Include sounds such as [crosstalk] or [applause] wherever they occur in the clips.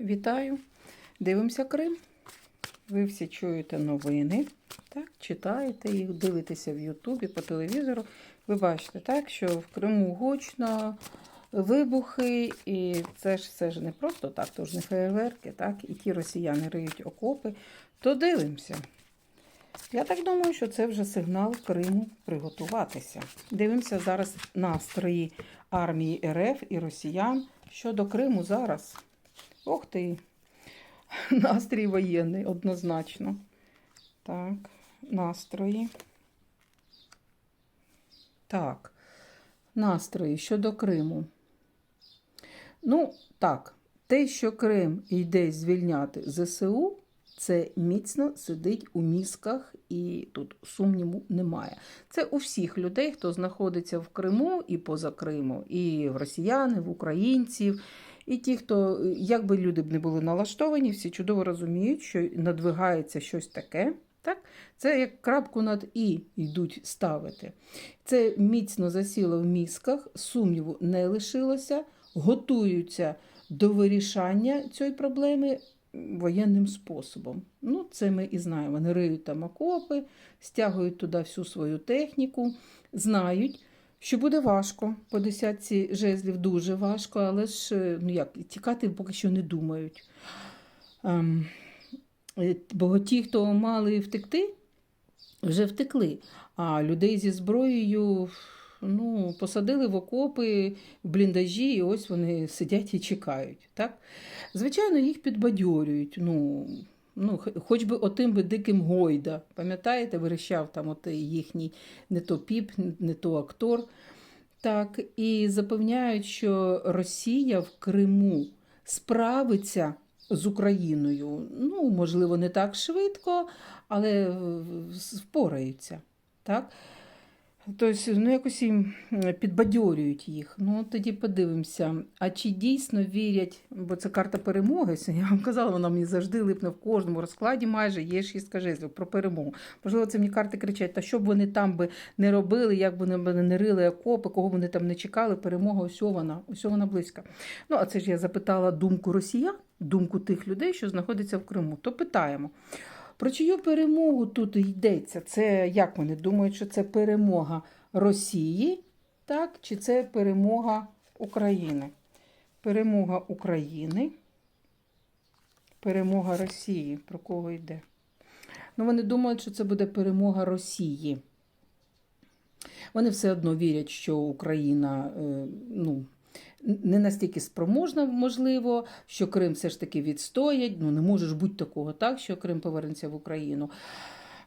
Вітаю! Дивимося Крим. Ви всі чуєте новини, так? читаєте їх, дивитеся в Ютубі, по телевізору. Ви бачите, так, що в Криму гучно, вибухи, і це ж все ж не просто так, то ж не фейерверки, так, і ті росіяни риють окопи, то дивимося. Я так думаю, що це вже сигнал Криму приготуватися. Дивимося зараз настрої армії РФ і росіян щодо Криму зараз. Ох ти, [laughs] настрій воєнний, однозначно. Так, настрої. Так, настрої щодо Криму. Ну, так, те, що Крим йде звільняти ЗСУ, це міцно сидить у мізках, і тут сумніву немає. Це у всіх людей, хто знаходиться в Криму і поза Криму, і в росіян, і в українців. І ті, хто, як би люди б не були налаштовані, всі чудово розуміють, що надвигається щось таке. Так? Це як крапку над І йдуть ставити. Це міцно засіло в мізках, сумніву не лишилося, готуються до вирішання цієї проблеми воєнним способом. Ну, це ми і знаємо. Вони риють там окопи, стягують туди всю свою техніку, знають. Що буде важко по десятці жезлів дуже важко, але ж ну як, тікати поки що не думають. Ем, бо ті, хто мали втекти, вже втекли. А людей зі зброєю ну, посадили в окопи, в бліндажі, і ось вони сидять і чекають. Так? Звичайно, їх підбадьорюють. Ну, Ну, хоч би отим би диким Гойда. Пам'ятаєте, вирішав там от їхній не то піп, не то актор. Так, І запевняють, що Росія в Криму справиться з Україною. Ну, можливо, не так швидко, але впораються. Так? Тобто, ну, якось їм підбадьорюють їх. Ну, тоді подивимося, а чи дійсно вірять, бо це карта перемоги. Я вам казала, вона мені завжди липне в кожному розкладі, майже є шістка жезлів про перемогу. Можливо, це мені карти кричать, та що б вони там би не робили, як би вони не рили окопи, кого вони там не чекали, перемога ось вона, ось вона близька. Ну, а це ж я запитала думку росіян, думку тих людей, що знаходяться в Криму. То питаємо. Про чию перемогу тут йдеться? Це як вони думають, що це перемога Росії, так? чи це перемога України? Перемога України, перемога Росії. Про кого йде? Ну, вони думають, що це буде перемога Росії. Вони все одно вірять, що Україна, ну, не настільки спроможна, можливо, що Крим все ж таки відстоять. Ну, не може ж бути такого, так, що Крим повернеться в Україну.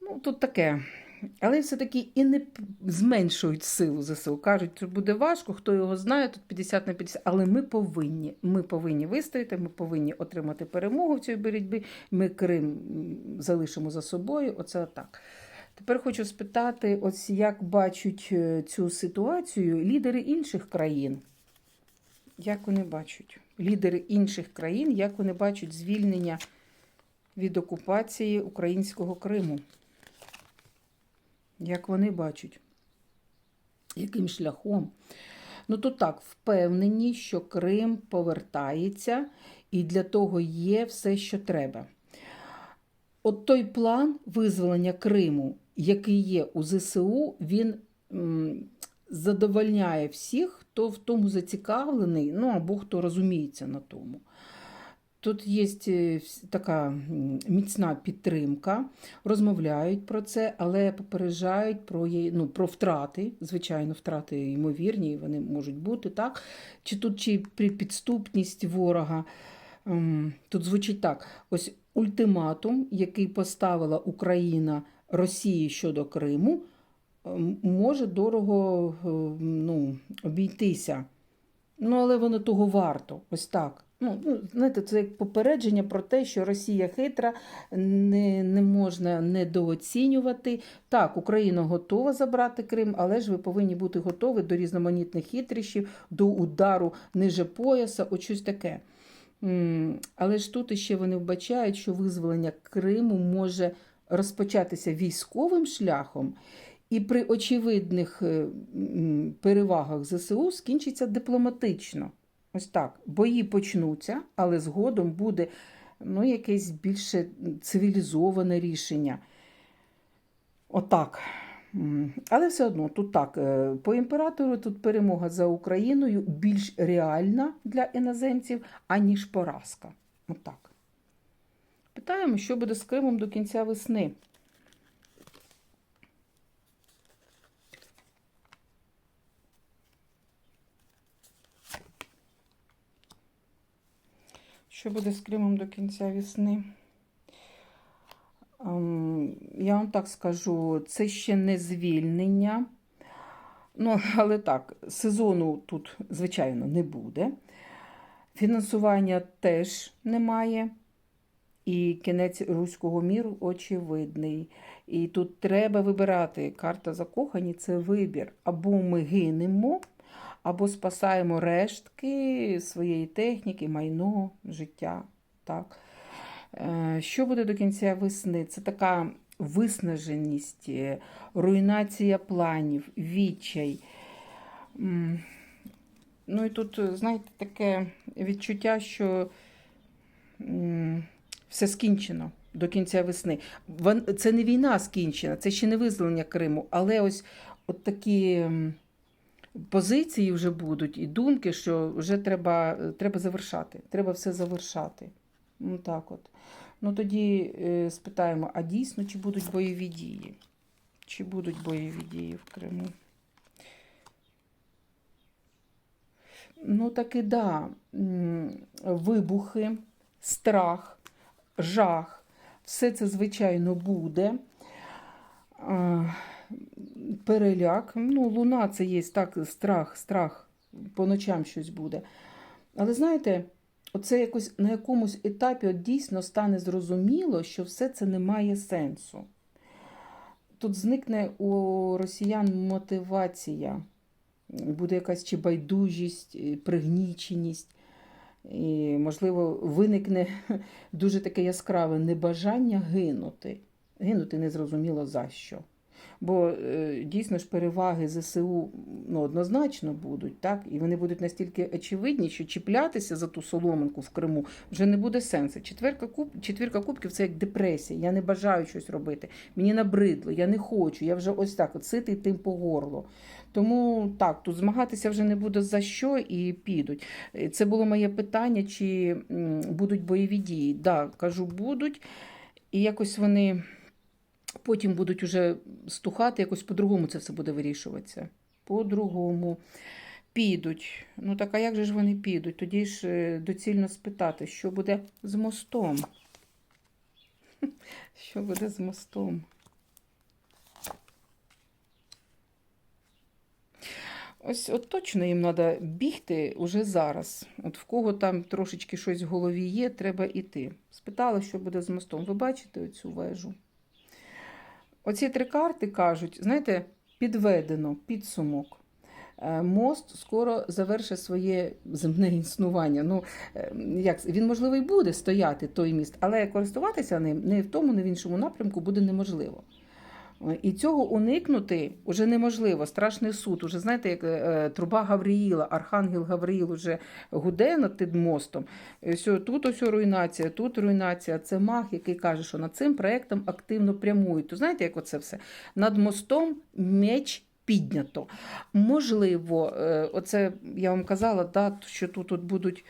Ну, тут таке. Але все-таки і не зменшують силу ЗСУ. Кажуть, що буде важко, хто його знає, тут 50 на 50. Але ми повинні ми повинні вистояти, ми повинні отримати перемогу в цій боротьбі. Ми Крим залишимо за собою. Оце так. Тепер хочу спитати, ось як бачать е, цю ситуацію лідери інших країн. Як вони бачать? Лідери інших країн, як вони бачать звільнення від окупації українського Криму? Як вони бачать? Яким шляхом? Ну, то так, впевнені, що Крим повертається, і для того є все, що треба. От той план визволення Криму, який є у ЗСУ, він задовольняє всіх, хто в тому зацікавлений, ну або хто розуміється на тому. Тут є така міцна підтримка, розмовляють про це, але попереджають про ну, про втрати. Звичайно, втрати ймовірні, вони можуть бути, так? Чи тут чи підступність ворога. Тут звучить так: ось ультиматум, який поставила Україна Росії щодо Криму може дорого ну, обійтися. Ну, але воно того варто. Ось так. Ну, ну, знаєте, Це як попередження про те, що Росія хитра, не не можна недооцінювати. Так, Україна готова забрати Крим, але ж ви повинні бути готові до різноманітних хитрощів, до удару ниже пояса, от щось таке. Але ж тут ще вони вбачають, що визволення Криму може розпочатися військовим шляхом. І при очевидних перевагах ЗСУ скінчиться дипломатично. Ось так. Бої почнуться, але згодом буде ну, якесь більше цивілізоване рішення. Отак. Але все одно тут так, е, по імператору тут перемога за Україною більш реальна для іноземців, аніж поразка. Отак. Питаємо, що буде з Кримом до кінця весни. Що буде з Кримом до кінця весни? Ем, Я вам так скажу, це ще не звільнення. Ну, але так, сезону тут, звичайно, не буде. Фінансування теж немає. І кінець руського міру очевидний. І тут треба вибирати. Карта закохані це вибір. Або ми гинемо, або спасаємо рештки своєї техніки, майно, життя. Так. Е, Що буде до кінця весни? Це така виснаженість, е, руйнація планів, відчай. Ну і тут, знаєте, таке відчуття, що все скінчено до кінця весни. Це не війна скінчена, це ще не визволення Криму, але ось от такі позиції вже будуть і думки, що вже треба, треба завершати, треба все завершати. Ну так от. Ну тоді е, спитаємо, а дійсно чи будуть бойові дії? Чи будуть бойові дії в Криму? Ну, таки да. Вибухи, страх, жах. Все це, звичайно, буде. Переляк. Ну, луна це є так, страх, страх. По ночам щось буде. Але знаєте, оце якось на якомусь етапі от дійсно стане зрозуміло, що все це не має сенсу. Тут зникне у росіян мотивація, буде якась чи байдужість, пригніченість, і, можливо, виникне [laughs] дуже таке яскраве небажання гинути. Гинути незрозуміло за що. Бо е, дійсно ж переваги ЗСУ ну, однозначно будуть, так? І вони будуть настільки очевидні, що чіплятися за ту соломинку в Криму вже не буде сенсу. Четвірка, куб, четвірка кубків це як депресія. Я не бажаю щось робити. Мені набридло, я не хочу. Я вже ось так от ситий тим по горло. Тому так, тут змагатися вже не буде за що і підуть. Е, Це було моє питання, чи будуть бойові дії. Так, да, кажу, будуть. І якось вони потім будуть уже стухати, якось по-другому це все буде вирішуватися. По-другому підуть. Ну так а як же ж вони підуть? Тоді ж е, доцільно спитати, що буде з мостом? [laughs] Що буде з мостом? Ось от точно їм треба бігти уже зараз. От в кого там трошечки щось в голові є, треба йти. Спитала, що буде з мостом. Ви бачите оцю вежу? Оці три карти кажуть, знаєте, підведено підсумок. Е, Мост скоро завершить своє земне існування. Ну, е, як, він, можливо, і буде стояти той міст, але користуватися ним не в тому, не в іншому напрямку буде неможливо. Е, І цього уникнути вже неможливо. Страшний суд. Уже знаєте, як е, труба Гавриїла, Архангел Гавриїл уже гуде над тим мостом. Все, тут ось руйнація, тут руйнація. Це мах, який каже, що над цим проектом активно прямують. То знаєте, як оце все? Над мостом меч піднято. Можливо, е, оце я вам казала, да, що тут, тут будуть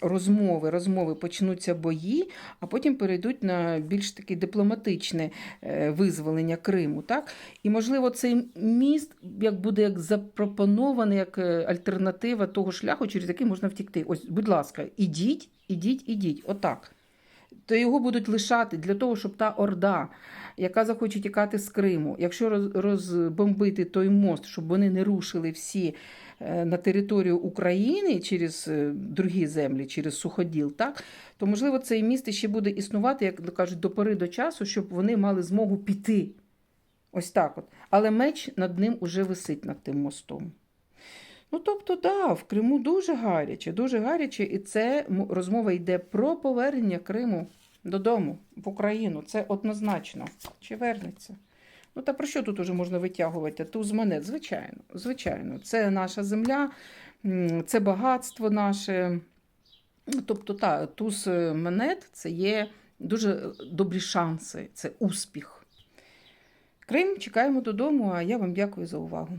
розмови, розмови, почнуться бої, а потім перейдуть на більш таке дипломатичне е, визволення Криму. Так? І, можливо, цей міст як буде як запропонований як е, альтернатива того шляху, через який можна втікти. Ось, будь ласка, ідіть, ідіть, ідіть. Отак. То його будуть лишати для того, щоб та орда, яка захоче тікати з Криму, якщо розбомбити той мост, щоб вони не рушили всі е, на територію України через е, другі землі, через суходіл, так то можливо цей міст ще буде існувати, як кажуть, до пори до часу, щоб вони мали змогу піти. Ось так от. Але меч над ним уже висить над тим мостом. Ну, тобто, да, в Криму дуже гаряче, дуже гаряче, і це розмова йде про повернення Криму додому, в Україну. Це однозначно. Чи вернеться? Ну, та про що тут уже можна витягувати? Туз монет, звичайно, звичайно. Це наша земля, це багатство наше. Тобто, та, туз е, монет це є дуже добрі шанси, це успіх. Крим, чекаємо додому, а я вам дякую за увагу.